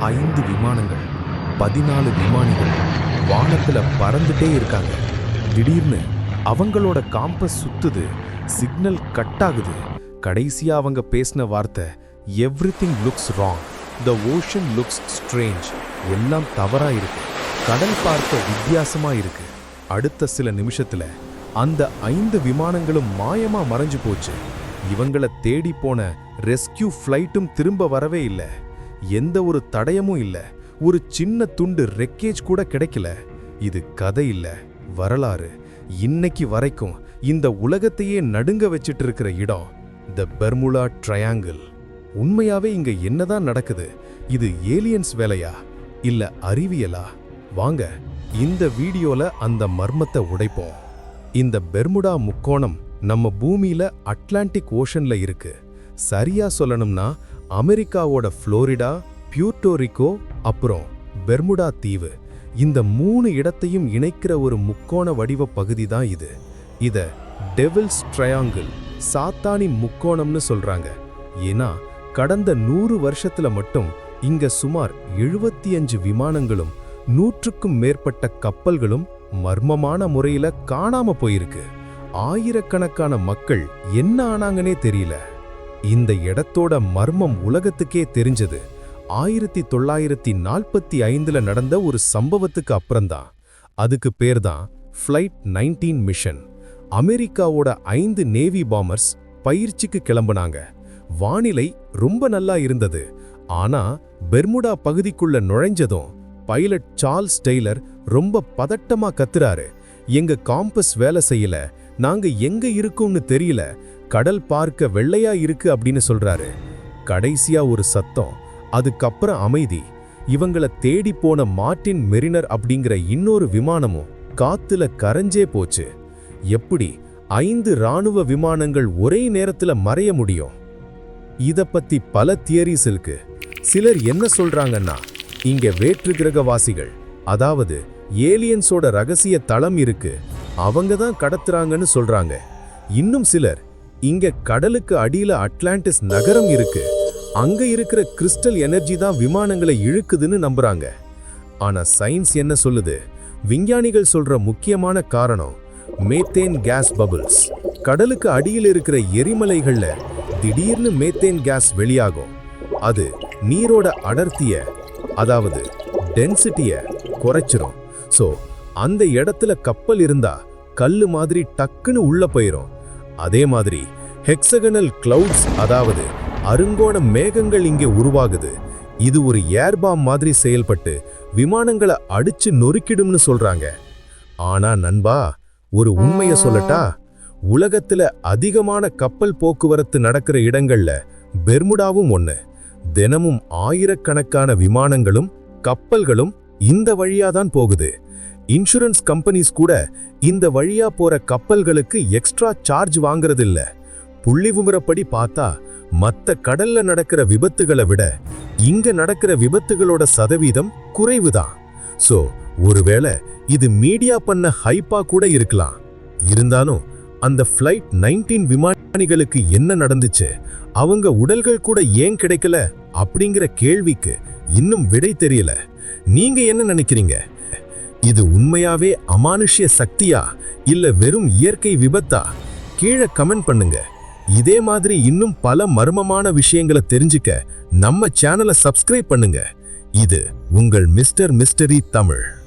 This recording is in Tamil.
ஐந்து விமானங்கள் பதினாலு விமானிகள் வானத்தில் பறந்துட்டே இருக்காங்க. திடீர்னு அவங்களோட காம்பஸ் சுத்துது சிக்னல் கட் ஆகுது. கடைசியா அவங்க பேசின வார்த்தை everything looks wrong the ocean looks strange எல்லாம் தவறா இருக்கு. கடல் பார்க்க வித்தியாசமா இருக்கு. அடுத்த சில நிமிஷத்துல அந்த ஐந்து விமானங்களும் மாயமா மறைஞ்சு போச்சு. இவங்கள தேடி போன ரெஸ்கியூ ஃப்ளைட்டும் திரும்ப வரவே இல்லை. எந்த ஒரு தடயமும் இல்ல. ஒரு சின்ன துண்டு ரெக்கேஜ் கூட கிடைக்கல. இது கதை இல்ல. வரலாறு. இன்னைக்கு வரைக்கும் இந்த உலகத்தையே நடுங்க வச்சிட்டு இருக்கிற இடம் த பெர்முலா ட்ரையாங்கிள் உண்மையாவே இங்க என்னதான் நடக்குது? இது ஏலியன்ஸ் வேலையா? இல்ல அறிவியலா? வாங்க இந்த வீடியோல அந்த மர்மத்தை உடைப்போம். இந்த பெர்முடா முக்கோணம் நம்ம பூமியில அட்லாண்டிக் ஓஷன்ல இருக்கு. சரியா சொல்லணும்னா அமெரிக்காவோட புளோரிடா பியூட்டோரிக்கோ அப்புறம் பெர்முடா தீவு. இந்த மூணு இடத்தையும் இணைக்கிற ஒரு முக்கோண வடிவ பகுதி தான் இது. இத டெவில்ஸ் ட்ரையாங்கிள் சாத்தானி முக்கோணம்னு சொல்றாங்க. ஏன்னா கடந்த நூறு வருஷத்துல மட்டும் இங்க சுமார் எழுபத்தி அஞ்சு விமானங்களும் நூற்றுக்கும் மேற்பட்ட கப்பல்களும் மர்மமான முறையில காணாம போயிருக்கு. ஆயிரக்கணக்கான மக்கள் என்ன ஆனாங்கன்னே தெரியல. இந்த இடத்தோட மர்மம் உலகத்துக்கே தெரிஞ்சது. ஆயிரத்தி தொள்ளாயிரத்தி நாற்பத்தி ஐந்துல நடந்த ஒரு சம்பவத்துக்கு அப்புறம்தான். அதுக்கு பேர் தான் ஃப்ளைட் நைன்டீன் மிஷன் அமெரிக்காவோட ஐந்து நேவி பாமர்ஸ் பயிற்சிக்கு கிளம்புனாங்க. வானிலை ரொம்ப நல்லா இருந்தது. ஆனா பெர்முடா பகுதிக்குள்ள நுழைஞ்சதும் பைலட் சார்ல்ஸ் டெய்லர் ரொம்ப பதட்டமா கத்துறாரு. எங்க காம்பஸ் வேலை செய்யல. நாங்க எங்க இருக்கோம்னு தெரியல. கடல் பார்க்க வெள்ளையா இருக்கு அப்படின்னு சொல்றாரு. கடைசியா ஒரு சத்தம் அதுக்கப்புறம் அமைதி. இவங்கள தேடி போன மார்ட்டின் மெரினர் அப்படிங்கிற இன்னொரு விமானமும் காத்துல கரைஞ்சே போச்சு. எப்படி ஐந்து ராணுவ விமானங்கள் ஒரே நேரத்துல மறைய முடியும்? இத பத்தி பல தியரிஸ் இருக்கு. சிலர் என்ன சொல்றாங்கன்னா இங்க வேற்று கிரகவாசிகள் அதாவது ஏலியன்ஸோட ரகசிய தளம் இருக்கு அவங்க தான் கடத்துறாங்கன்னு சொல்றாங்க. இன்னும் சிலர் இங்க கடலுக்கு அடியில அட்லாண்டிஸ் நகரம் இருக்கு. அங்க இருக்கிற கிறிஸ்டல் எனர்ஜி தான் விமானங்களை இழுக்குதுன்னு நம்புறாங்க. ஆனா சயின்ஸ் என்ன சொல்லுது? விஞ்ஞானிகள் சொல்ற முக்கியமான காரணம் மேத்தேன் கேஸ் பபுள்ஸ். கடலுக்கு அடியில் இருக்கிற எரிமலைகள்ல திடீர்னு மேத்தேன் கேஸ் வெளியாகும். அது நீரோட அடர்த்திய அதாவது டென்சிட்டிய குறைச்சிரும். சோ அந்த இடத்துல கப்பல் இருந்தா கல்லு மாதிரி டக்குன்னு உள்ள போயிரும். அதே மாதிரி ஹெக்ஸகனல் கிளவுட்ஸ் அதாவது அருங்கோண மேகங்கள் இங்கே உருவாகுது. இது ஒரு ஏர்பாம் மாதிரி செயல்பட்டு விமானங்களை அடிச்சு நொறுக்கிடும்னு சொல்றாங்க. ஆனா நண்பா ஒரு உண்மைய சொல்லட்டா உலகத்துல அதிகமான கப்பல் போக்குவரத்து நடக்கிற இடங்கள்ல பெர்முடாவும் ஒண்ணு. தினமும் ஆயிரக்கணக்கான விமானங்களும் கப்பல்களும் இந்த வழியா தான் போகுது. இன்சூரன்ஸ் கம்பெனிஸ் கூட இந்த வழியா போற கப்பல்களுக்கு எக்ஸ்ட்ரா சார்ஜ் வாங்குறதில்ல. புள்ளி விவரப்படி பார்த்தா மத்த கடல்ல நடக்கிற விபத்துகளை விட இங்க நடக்கிற விபத்துகளோட சதவீதம் குறைவுதான். சோ ஒருவேளை இது மீடியா பண்ண ஹைப்பா கூட இருக்கலாம். இருந்தாலும் அந்த ஃப்ளைட் நைன்டீன் விமானிகளுக்கு என்ன நடந்துச்சு? அவங்க உடல்கள் கூட ஏன் கிடைக்கல? அப்படிங்கிற கேள்விக்கு இன்னும் விடை தெரியல. நீங்க என்ன நினைக்கிறீங்க? இது உண்மையாவே அமானுஷ்ய சக்தியா இல்ல வெறும் இயற்கை விபத்தா? கீழே கமெண்ட் பண்ணுங்க. இதே மாதிரி இன்னும் பல மர்மமான விஷயங்களை தெரிஞ்சுக்க நம்ம சேனலை சப்ஸ்கிரைப் பண்ணுங்க. இது உங்கள் மிஸ்டர் மிஸ்டரி தமிழ்.